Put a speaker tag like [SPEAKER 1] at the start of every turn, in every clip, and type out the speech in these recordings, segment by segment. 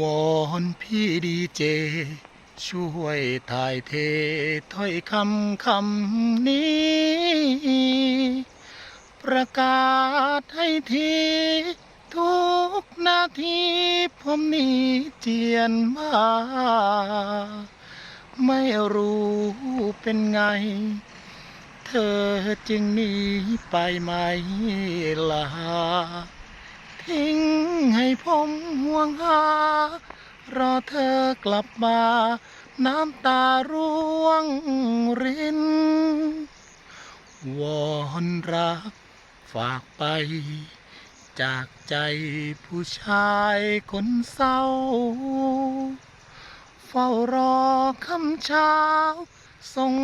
[SPEAKER 1] วอนพี่ดีเจ ช่วยถ่ายเทถ้อยคำคำนี้ ประกาศให้ที ทุกนาทีผมนี่เจียนมาไม่รู้เป็นไง เธอจึงหนีไปไหมล่ะ ทิ้งให้ผมห่วงหารอเธอกลับมา น้ำตาร่วงริน วอนรักฝากไป จากใจผู้ชายคนเศร้า เฝ้ารอคำเช้า ส่ง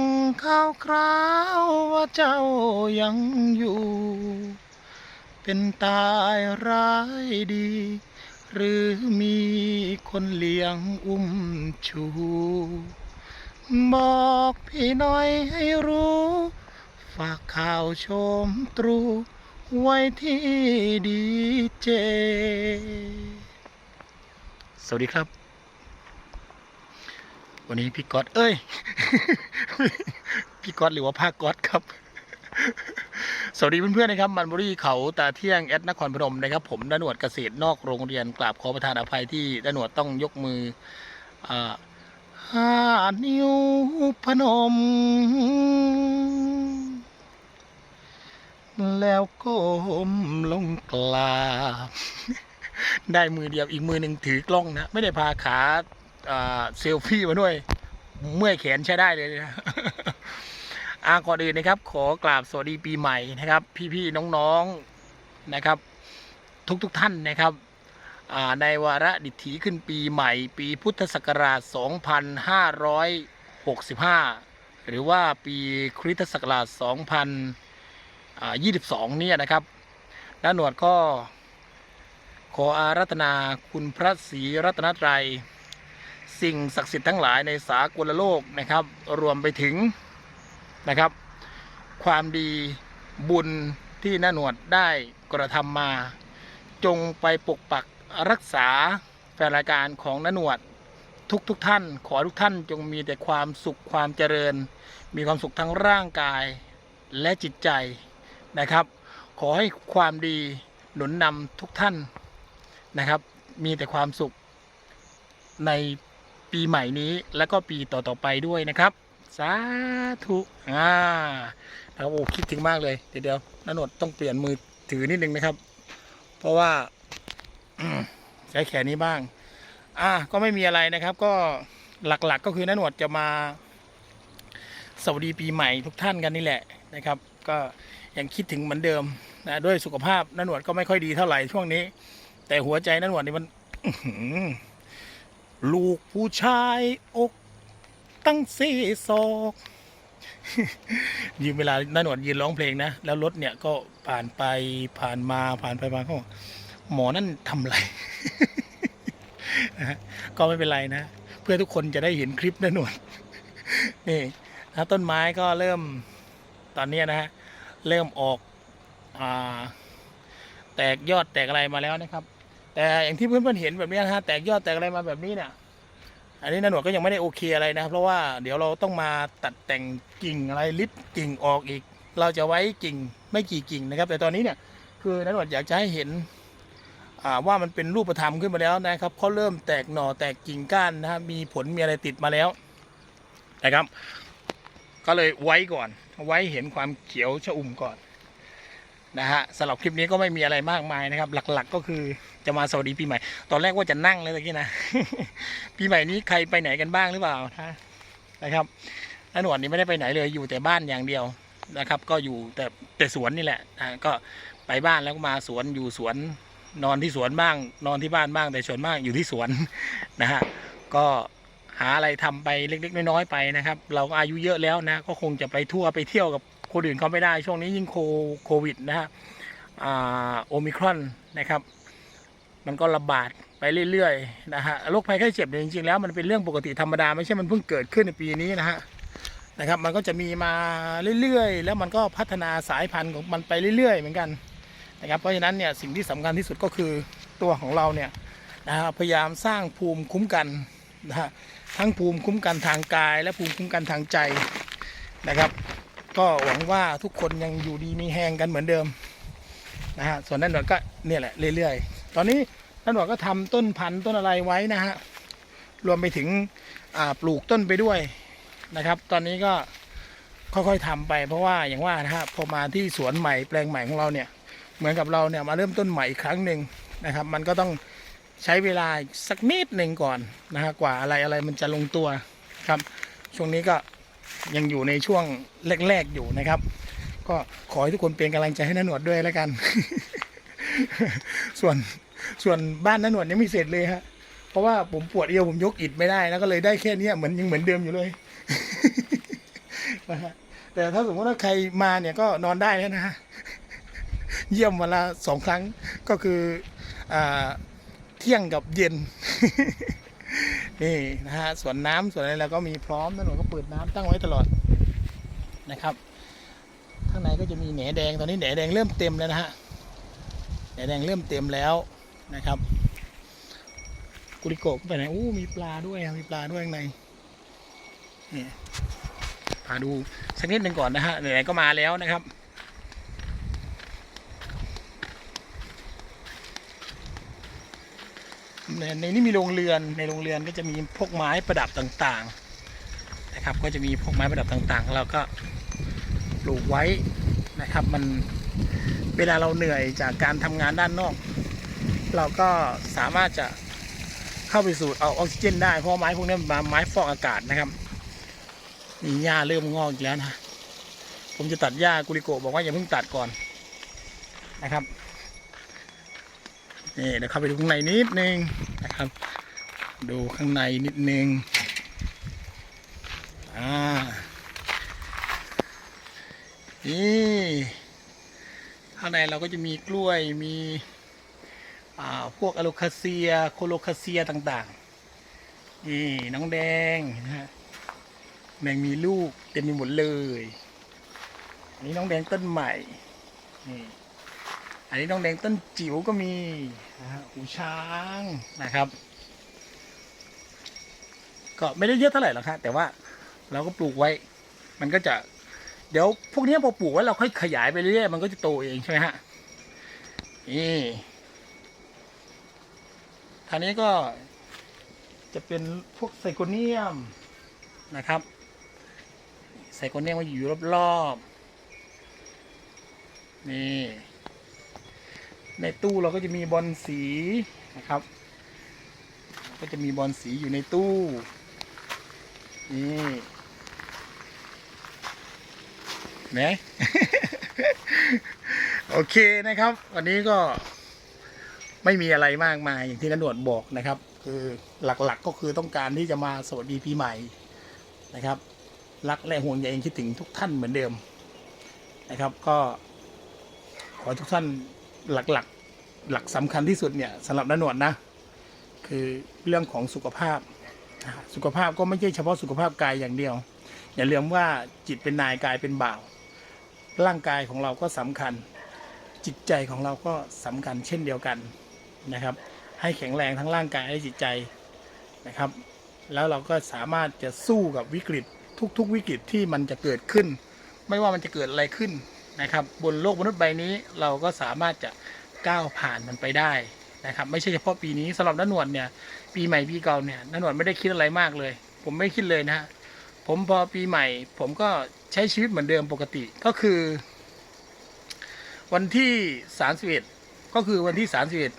[SPEAKER 1] ข่าวคราวว่าเจ้ายังอยู่ เป็นตายร้ายดี หรือมีคนเลี้ยงอุ้มชู บอกพี่น่อยให้รู้ ฝากข่าวชมตรู ไว้ที่ดีเจ สวัสดีครับ วันนี้พี่ก๊อตเอ้ย พี่ก๊อตหรือว่าภาคก๊อตครับ สวัสดีเพื่อนๆนะครับมันบุรีเขาตาเที่ยงแอดนครพนมนะครับ ผมดนวดเกษตรนอกโรงเรียนกราบขอประทานอภัยที่ดนวดต้องยกมืออ่าห้านิ้วพนม แล้วก้มลงกราบได้มือเดียวอีกมือหนึ่งถือกล้องนะ ไม่ได้พาขาเซลฟี่มาด้วย เมื่อยแขนใช้ได้เลยนะ อาก่อนอื่นนะครับ ขอกราบสวัสดีปีใหม่นะครับ พี่ๆน้องๆนะครับ ทุกๆทท่านนะครับในวาระดิถีขึ้นปีใหม่ ปีพุทธศักราช 2565 หรือว่าปีคริสตศักราช 2022 เนี่ยนะครับด้านหนวดก็ขออารัตนาคุณพระศรีรัตนตรัย สิ่งศักดิ์สิทธิ์ทั้งหลายในสากลโลกนะครับ รวมไปถึง นะครับ ความดีบุญที่น้าหนวดได้กระทำมา จงไปปกปักรักษาแฟนรายการของน้าหนวดทุกทุกท่าน ขอทุกท่านจงมีแต่ความสุขความเจริญ มีความสุขทั้งร่างกายและจิตใจนะครับ ขอให้ความดีหนุนนำทุกท่านนะครับ มีแต่ความสุขในปีใหม่นี้และก็ปีต่อๆไปด้วยนะครับ สาธุอ่าแล้วโอ้คิดถึงมากเลยเดี๋ยวเดี๋ยวน้าหนวดต้องเปลี่ยนมือถือนิดนึงนะครับ เพราะว่าใช้แขนนี้บ้าง อ่าก็ไม่มีอะไรนะครับ ก็หลักๆก็คือน้าหนวดจะมาสวัสดีปีใหม่ทุกท่านกันนี่แหละนะครับ ก็ยังคิดถึงเหมือนเดิมนะด้วยสุขภาพน้าหนวดก็ไม่ค่อยดีเท่าไหร่ช่วงนี้ แต่หัวใจน้าหนวดนี่มันลูกผู้ชายอก ตั้งสี่ศอกยืนเวลาหน้าหนวดยืนร้องเพลงนะ แล้วรถเนี่ยก็ผ่านไปผ่านมาผ่านไปมาก็บอกหมอนั่นทำอะไรนะฮะก็ไม่เป็นไรนะ เพื่อทุกคนจะได้เห็นคลิปหน้าหนวดนี่นะต้นไม้ก็เริ่มตอนนี้นะฮะเริ่มออกอ่าแตกยอดแตกอะไรมาแล้วนะครับ แต่อย่างที่เพื่อนๆเห็นแบบนี้นะฮะแตกยอดแตกอะไรมาแบบนี้เนี่ย อันนี้นาหนวดก็ยังไม่ได้โอเคอะไรนะครับเพราะว่าเดี๋ยวเราต้องมาตัดแต่งกิ่งอะไรลิดกิ่งออกอีก เราจะไว้กิ่งไม่กี่กิ่งนะครับ แต่ตอนนี้เนี่ยคือนาหนวดอยากจะให้เห็นว่ามันเป็นรูปธรรมขึ้นมาแล้วนะครับเขาเริ่มแตกหน่อแตกกิ่งก้านนะครับมีผลมีอะไรติดมาแล้วนะครับ ก็เลยไว้ก่อนไว้เห็นความเขียวชอุ่มก่อน นะฮะสำหรับคลิปนี้ก็ไม่มีอะไรมากมายนะครับ หลักๆ ก็คือจะมาสวัสดีปีใหม่ ตอนแรกว่าจะนั่งเลยตะกี้นะ ปีใหม่นี้ใครไปไหนกันบ้างหรือเปล่าฮะนะครับนหนวดนี่ไม่ได้ไปไหนเลยอยู่แต่บ้านอย่างเดียวนะครับ ก็อยู่แต่แต่สวนนี่แหละนะก็ไปบ้านแล้วก็มาสวนอยู่สวนนอนที่สวนบ้าง นอนที่บ้านบ้างแต่ส่วนมากอยู่ที่สวนนะฮะก็หาอะไรทำไปเล็กๆน้อยๆไปนะครับ เราก็อายุเยอะแล้วนะ ก็คงจะไปทั่วไปเที่ยวกับ คนอื่นเขาไม่ได้ช่วงนี้ยิ่งโควิดนะฮะโอมิครอนนะครับ มันก็ระบาดไปเรื่อยๆนะฮะโรคภัยไข้เจ็บเนี่ยจริงๆแล้วมันเป็นเรื่องปกติธรรมดาไม่ใช่มันเพิ่งเกิดขึ้นในปีนี้นะฮะนะครับ มันก็จะมีมาเรื่อยๆ แล้วมันก็พัฒนาสายพันธุ์ของมันไปเรื่อยๆ เหมือนกันนะครับ เพราะฉะนั้นเนี่ยสิ่งที่สำคัญที่สุดก็คือตัวของเราเนี่ยนะฮะพยายามสร้างภูมิคุ้มกันนะฮะทั้งภูมิคุ้มกันทางกาย และภูมิคุ้มกันทางใจนะครับ ก็หวังว่าทุกคนยังอยู่ดีมีแหงกันเหมือนเดิมนะฮะส่วนนั่นหนวดก็เนี่ยแหละเรื่อยๆ ตอนนี้นันหนวดก็ทำต้นพันธุ์ต้นอะไรไว้นะฮะรวมไปถึงปลูกต้นไปด้วยนะครับ ตอนนี้ก็ค่อยๆทำไป เพราะว่าอย่างว่านะฮะพอมาที่สวนใหม่แปลงใหม่ของเราเนี่ยเหมือนกับเราเนี่ยมาเริ่มต้นใหม่อีกครั้งหนึ่งนะครับ มันก็ต้องใช้เวลาสักนิดหนึ่งก่อนนะฮะกว่าอะไรอะไรมันจะลงตัวครับช่วงนี้ก็ ยังอยู่ในช่วงแรกๆอยู่นะครับ ก็ขอให้ทุกคนเป็นกำลังใจให้น้าหนวดด้วยแล้วกัน ส่วนส่วนบ้านน้าหนวดยังไม่เสร็จเลยฮะเพราะว่าผมปวดเอวผมยกอิฐไม่ได้แล้วก็เลยได้แค่นี้เหมือนยังเหมือนเดิมอยู่เลยนะฮะแต่ถ้าสมมติว่าใครมาเนี่ยก็นอนได้แล้วนะฮะเยี่ยมวันละสองครั้งก็คืออเที่ยงกับเย็น นี่นะฮะส่วนน้ำส่วนอะไรเราก็มีพร้อมถนนก็เปิดน้ำตั้งไว้ตลอดนะครับ ข้างในก็จะมีแหนแดงตอนนี้แหนแดงเริ่มเต็มแล้วนะฮะแหนแดงเริ่มเต็มแล้วนะครับ กุริโกะไปไหนอู้มีปลาด้วยมีปลาด้วยข้างในนี่พาดูสักนิดหนึ่งก่อนนะฮะไหนๆก็มาแล้วนะครับ ในนี้มีโรงเรือนในโรงเรือนก็จะมีพวกไม้ประดับต่างๆนะครับ ก็จะมีพวกไม้ประดับต่างๆเราก็ปลูกไว้นะครับ มันเวลาเราเหนื่อยจากการทำงานด้านนอก เราก็สามารถจะเข้าไปสูดเอาออกซิเจนได้เพราะไม้พวกนี้มาไม้ฟอกอากาศนะครับนี่หญ้าเริ่มงอกอีกแล้วนะ ผมจะตัดหญ้ากุริโกบอกว่าอย่าเพิ่งตัดก่อนนะครับ นี่เดี๋ยวเข้าไปดูข้างในนิดนึงนะครับ ดูข้างในนิดนึงอ่านี่ข้างในเราก็จะมีกล้วยมีอ่าพวกอะโลคาเซียโคโลคาเซียต่างๆนี่น้องแดงนะฮะแดงมีลูกเต็มไปหมดเลยนนี้น้องแดงต้นใหม่นี่ อันนี้น้องแดงต้นจิ๋วก็มีนะฮะหูช้างนะครับ ก็ไม่ได้เยอะเท่าไหร่หรอกครับแต่ว่าเราก็ปลูกไว้ มันก็จะเดี๋ยวพวกนี้พอปลูกไว้เราค่อยขยายไปเรื่อยๆมันก็จะโตเองใช่ไหมฮะนี่ทางนี้ก็จะเป็นพวกไซโกเนียมนะครับไซโกเนียมมันอยู่รอบๆนี่ ในตู้เราก็จะมีบอลสีนะครับ ก็จะมีบอลสีอยู่ในตู้นี่ไหนโอเคนะครับ วันนี้ก็ไม่มีอะไรมากมายอย่างที่นันหนวดบอกนะครับ คือหลักๆก็คือต้องการที่จะมาสวัสดีปีใหม่นะครับ รักและห่วงใยเองคิดถึงทุกท่านเหมือนเดิมนะครับ ก็ขอทุกท่าน หลักๆหลักสำคัญที่สุดเนี่ยสำหรับนันหนวดนะ คือเรื่องของสุขภาพ สุขภาพก็ไม่ใช่เฉพาะสุขภาพกายอย่างเดียว อย่าลืมว่าจิตเป็นนายกายเป็นบ่าว ร่างกายของเราก็สำคัญ จิตใจของเราก็สำคัญเช่นเดียวกันนะครับ ให้แข็งแรงทั้งร่างกายและจิตใจนะครับ แล้วเราก็สามารถจะสู้กับวิกฤตทุกๆวิกฤตที่มันจะเกิดขึ้น ไม่ว่ามันจะเกิดอะไรขึ้น นะครับ บนโลกมนุษย์ใบนี้เราก็สามารถจะก้าวผ่านมันไปได้นะครับ ไม่ใช่เฉพาะปีนี้สำหรับน้าหนวดเนี่ย ปีใหม่ปีเก่าเนี่ยน้าหนวดไม่ได้คิดอะไรมากเลย ผมไม่คิดเลยนะฮะผมพอปีใหม่ ผมก็ใช้ชีวิตเหมือนเดิมปกติก็คือ วันที่สามสิบเอ็ดก็คือวันที่สามสิบเอ็ด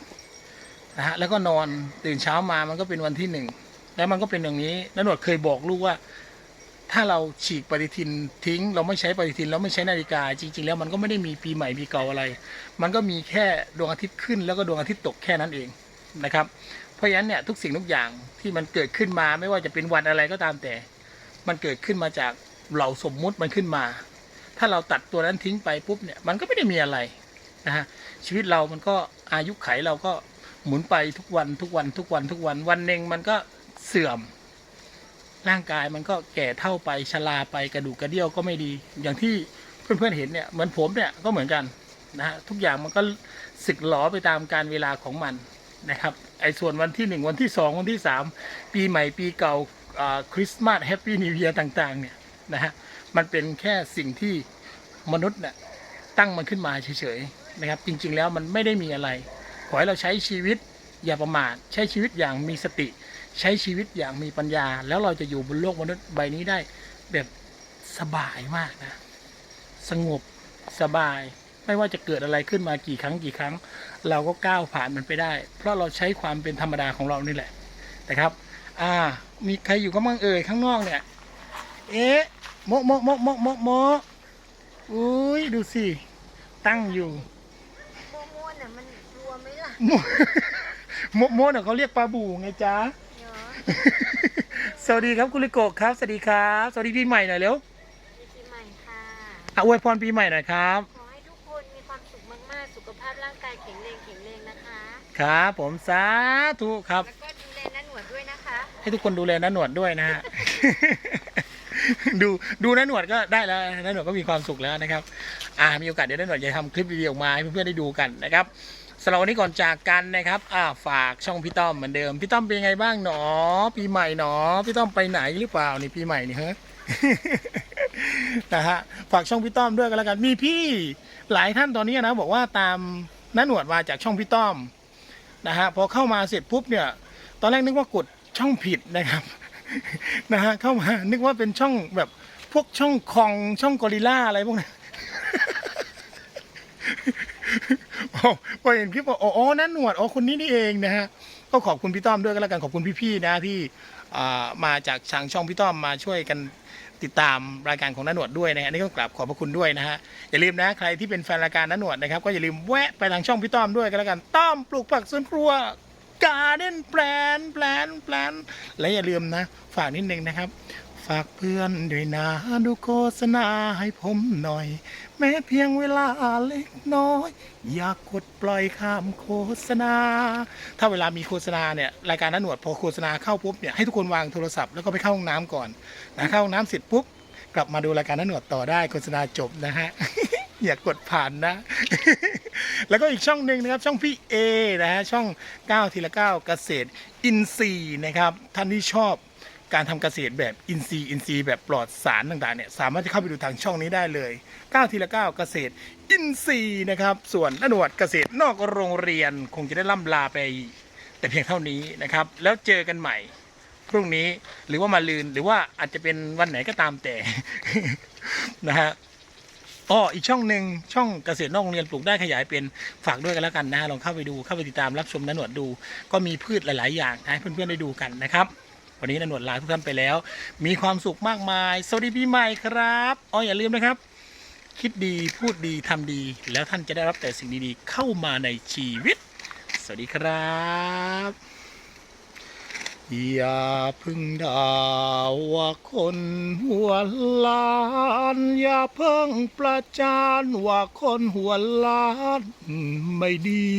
[SPEAKER 1] นะฮะแล้วก็นอนตื่นเช้ามามันก็เป็นวันที่หนึ่งแล้วมันก็เป็นอย่างนี้น้าหนวดเคยบอกลูกว่า ถ้าเราฉีกปฏิทินทิ้ง เราไม่ใช้ปฏิทินเราไม่ใช้นาฬิกา จริง ๆ แล้วมันก็ไม่ได้มีปีใหม่ปีเก่าอะไร มันก็มีแค่ดวงอาทิตย์ขึ้น แล้วก็ดวงอาทิตย์ตกแค่นั้นเองนะครับ เพราะฉะนั้นเนี่ยทุกสิ่งทุกอย่างที่มันเกิดขึ้นมาไม่ว่าจะเป็นวันอะไรก็ตามแต่ มันเกิดขึ้นมาจากเราสมมุติมันขึ้นมา ถ้าเราตัดตัวนั้นทิ้งไปปุ๊บเนี่ยมันก็ไม่ได้มีอะไรนะฮะชีวิตเรามันก็อายุไขเราก็หมุนไปทุกวันทุกวันทุกวันทุกวันวันหนึ่งมันก็เสื่อม ร่างกายมันก็แก่เท่าไปชราไปกระดูกกระเดี่ยวก็ไม่ดี อย่างที่เพื่อนๆเห็นเนี่ยเหมือนผมเนี่ยก็เหมือนกันนะฮะทุกอย่างมันก็สึกหลอไปตามการเวลาของมันนะครับไอ้ส่วนวันที่หนึ่งวันที่สองวันที่สามปีใหม่ปีเก่าคริสต์มาสแฮปปี้นิว e ย r ต่างๆเนี่ยนะฮะมันเป็นแค่สิ่งที่มนุษย์เนี่ยตั้งมันขึ้นมาเฉยๆนะครับจริงๆแล้วมันไม่ได้มีอะไร ขอให้เราใช้ชีวิตอย่าประมาทใช้ชีวิตอย่างมีสติ ใช้ชีวิตอย่างมีปัญญา แล้วเราจะอยู่บนโลกมนุษย์ใบนี้ได้แบบสบายมากนะ สงบสบาย ไม่ว่าจะเกิดอะไรขึ้นมากี่ครั้งกี่ครั้ง เราก็ก้าวผ่านมันไปได้ เพราะเราใช้ความเป็นธรรมดาของเรานี่แหละนะครับ อ่า มีใครอยู่ก็มั่งเอ่ยข้างนอกเนี่ย เอ๊ะโมะโมะโมะโมะโมะโมะอุ้ยดูสิตั้งอยู่
[SPEAKER 2] โมโมน่ะมันรัวไหมล่ะ
[SPEAKER 1] โมะโมะโมะเนี่ยเขาเรียกปลาบูไงจ๊ะ
[SPEAKER 2] เนาะ
[SPEAKER 1] สวัสดีครับคุณลิโกะครับสวัสดีครับสวัสดีปีใหม่หน่อยเร็ว
[SPEAKER 2] ปีใหม่ค่ะ
[SPEAKER 1] อะอวยพรปีใหม่หน่อยครับ
[SPEAKER 2] ขอให้ทุกคนมีความสุขมากๆ สุขภาพร่างกายแข็งแรงแข็งแรงนะคะ
[SPEAKER 1] ครับ ผมสาธุครับ
[SPEAKER 2] แล้วก็ดูแลน้าหนวดด้วยนะคะ
[SPEAKER 1] ให้ทุกคนดูแลน้าหนวดด้วยนะฮะดูดูน้าหนวดก็ได้แล้วน้าหนวดก็มีความสุขแล้วนะครับ อ่ามีโอกาสเดี๋ยวน้าหนวดจะทำคลิปวิดีโอออกมาให้เพื่อนๆได้ดูกันนะครับ สำหรับวันนี้ก่อนจากกันนะครับอ่าฝากช่องพี่ต้อมเหมือนเดิม พี่ต้อมเป็นยังไงบ้างหนอ ปีใหม่หนอ พี่ต้อมไปไหนหรือเปล่านี่ปีใหม่นี่เฮ้นะฮะฝากช่องพี่ต้อมด้วยกันแล้วกัน มีพี่หลายท่านตอนนี้นะ บอกว่าตามน้าหนวดมาจากช่องพี่ต้อมนะฮะพอเข้ามาเสร็จปุ๊บเนี่ย ตอนแรกนึกว่ากดช่องผิดนะครับนะฮะเข้ามานึกว่าเป็นช่องแบบพวกช่องคองช่องกอริลล่าอะไรพวกนั้น พอพอเห็นคลิปบอกอ๋ออ๋อนั่นหนวดอ๋อคนนี้นี่เองนะฮะก็ขอบคุณพี่ต้อมด้วยก็แล้วกันขอบคุณพี่ๆนะที่อ่ามาจากทางช่องพี่ต้อมมาช่วยกันติดตามรายการของน้าหนวดด้วยนะฮะนี่ก็กราบขอบพระคุณด้วยนะฮะอย่าลืมนะใครที่เป็นแฟนรายการน้าหนวดนะครับก็อย่าลืมแวะไปทางช่องพี่ต้อมด้วยก็แล้วกันต้อมปลูกผักสวนครัวการเด้นแปลนแปลนแปลนและอย่าลืมนะ ฝากนิดนึงนะครับ ฝากเพื่อนด้วยนะดูโฆษณาให้ผมหน่อย แม้เพียงเวลาเล็กน้อย อย่ากกดปล่อยข้ามโฆษณา ถ้าเวลามีโฆษณาเนี่ยรายการนั้นหนวดพอโฆษณาเข้าปุ๊บเนี่ยให้ทุกคนวางโทรศัพท์แล้วก็ไปเข้าห้องน้ำก่อนนะเข้าห้องน้ำเสร็จปุ๊บกลับมาดูรายการนั้นหนวดต่อได้โฆษณาจบนะฮะอย่ากกดผ่านนะ แล้วก็อีกช่องหนึ่งนะครับช่องพี่เอนะฮะช่อง9ทีละ9เกษตรอินทรีย์นะครับท่านที่ชอบ การทำเกษตรแบบอินทรีย์อินทรีย์แบบปลอดสารต่างๆเนี่ยสามารถจะเข้าไปดูทางช่องนี้ได้เลย9ทีละ9เกษตรอินทรีย์นะครับ ส่วนนหนวดเกษตรนอกโรงเรียนคงจะได้ล่ำลาไป แต่เพียงเท่านี้นะครับ แล้วเจอกันใหม่ พรุ่งนี้หรือว่ามาลืนหรือว่าอาจจะเป็นวันไหนก็ตามแต่นะฮะอ๋ออีกช่องหนึ่งช่องเกษตรนอกโรงเรียนปลูกได้ขยายเป็นฝากด้วยกันแล้วกันนะฮะลองเข้าไปดูเข้าไปติดตามรับชมนหนวดดู ก็มีพืชหลาย ๆ อย่างให้เพื่อน ๆ ได้ดูกันนะครับ วันนี้นหนวดลาทุกท่านไปแล้ว มีความสุขมากมาย สวัสดีปีใหม่ครับอ๋ออย่าลืมนะครับ คิดดีพูดดีทำดี แล้วท่านจะได้รับแต่สิ่งดีๆเข้ามาในชีวิต สวัสดีครับอย่าพึ่งด่าว่าคนหัวล้าน อย่าเพิ่งประจานว่าคนหัวล้านไม่ดี